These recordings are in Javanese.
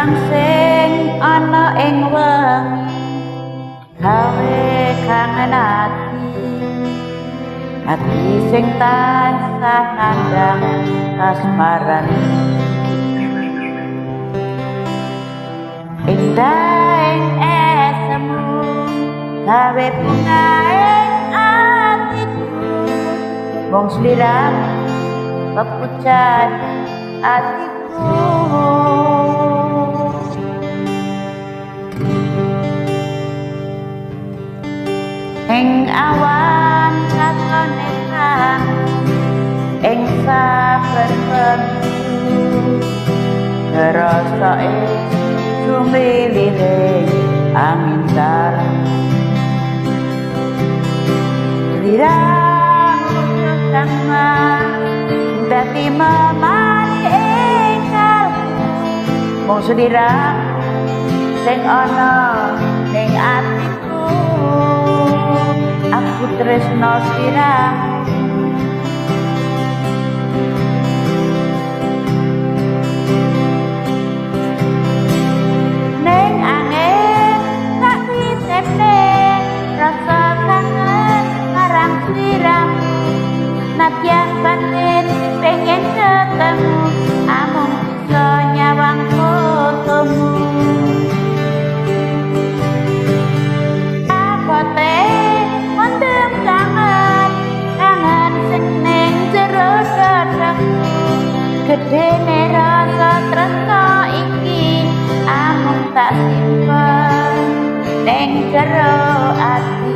lintang sing ana ing wengi gawe kangen ati. Ati sing tansah nandang kasmaran. Indah ing esemu gawe bunga ing atiku. Wong sliram pepucat atiku awan katone kang ing saben wengi rasa ing sumilire angin dalam Lirang sama dati mamali ekal mong selirang sing ana ning atiku aku tresno sirang Jero ati.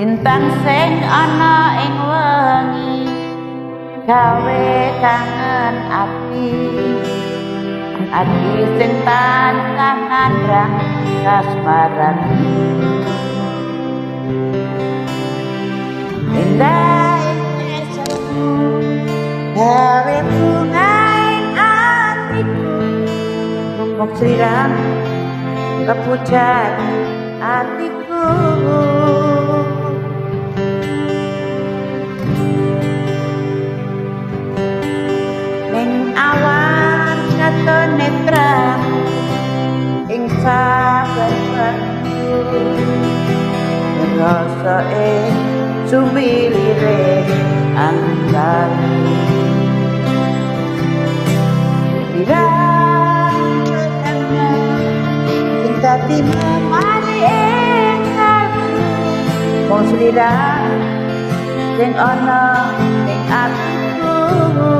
Lintang sing ana ing wengi gawe kangen ati ati sing tansah nandang kasmaran Indah esemu gawe bunga ing atiku Mok sirang kepucat atiku ning awan terang ing saben waktu rasa ing sumilire angkan Birang cinta timu mari ing Mong selirang sing ana ning atiku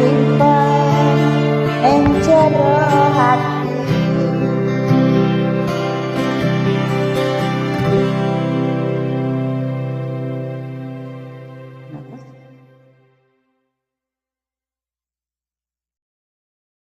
明白